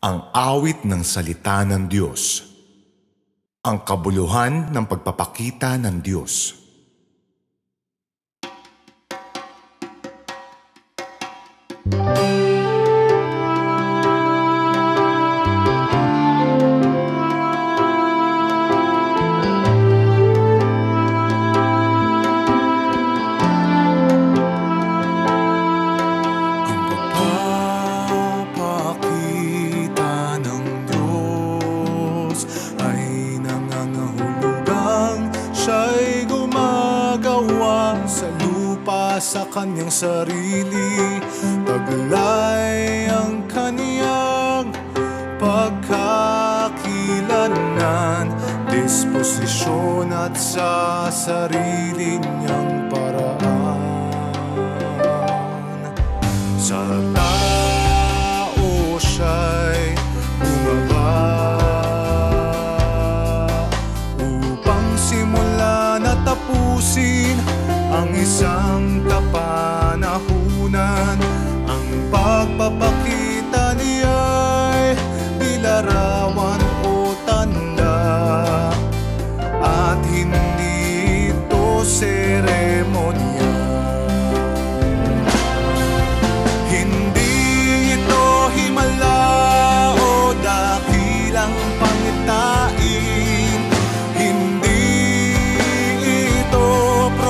Ang awit ng salita ng Diyos. Ang kabuluhan ng pagpapakita ng Diyos. Ang lupa sa kanyang sarili. Taglay ang kaniyang pagkakilanan, disposisyon at sa sarili niyang paraan. Sa tao siya'y bumaba Upang simulan at tapusin Ang isang kapanahunan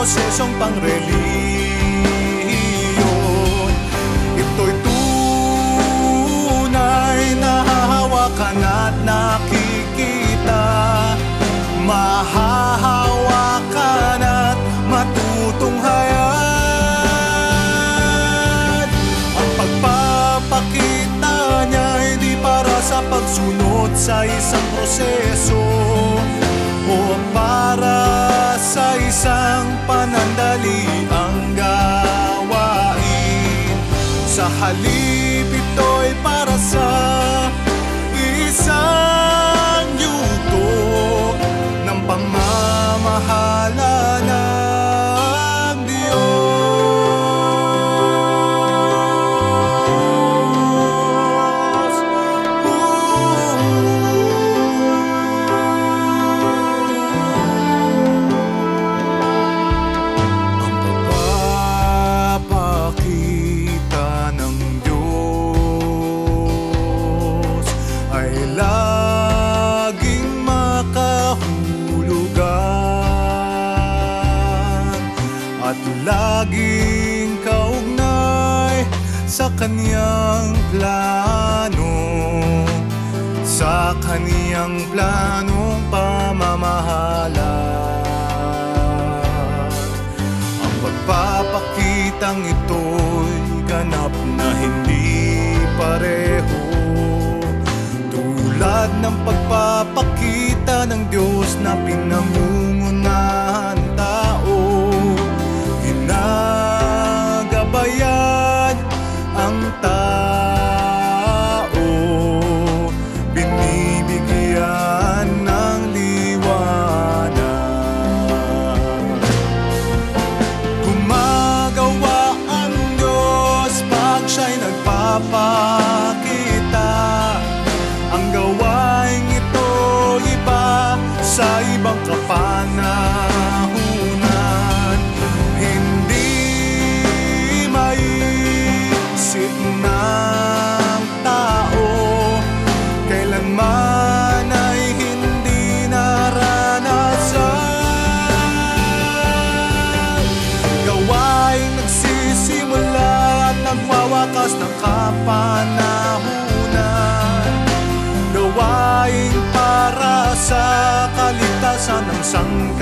prosesong pangreliyon. Ito'y tunay na hahawakan at nakikita. Mahahawakan at matutunghayan. Ang pagpapakita niya hindi para sa pagsunod sa isang proseso halip ito'y para sa at laging kaugnay sa kanyang plano. Sa kaniyang planong pamamahala. Ang pagpapakitang ito'y ganap na hindi pareho. Tulad ng pagpapakita ng Diyos na pinangungunahan sa ibang kapanahunan Sân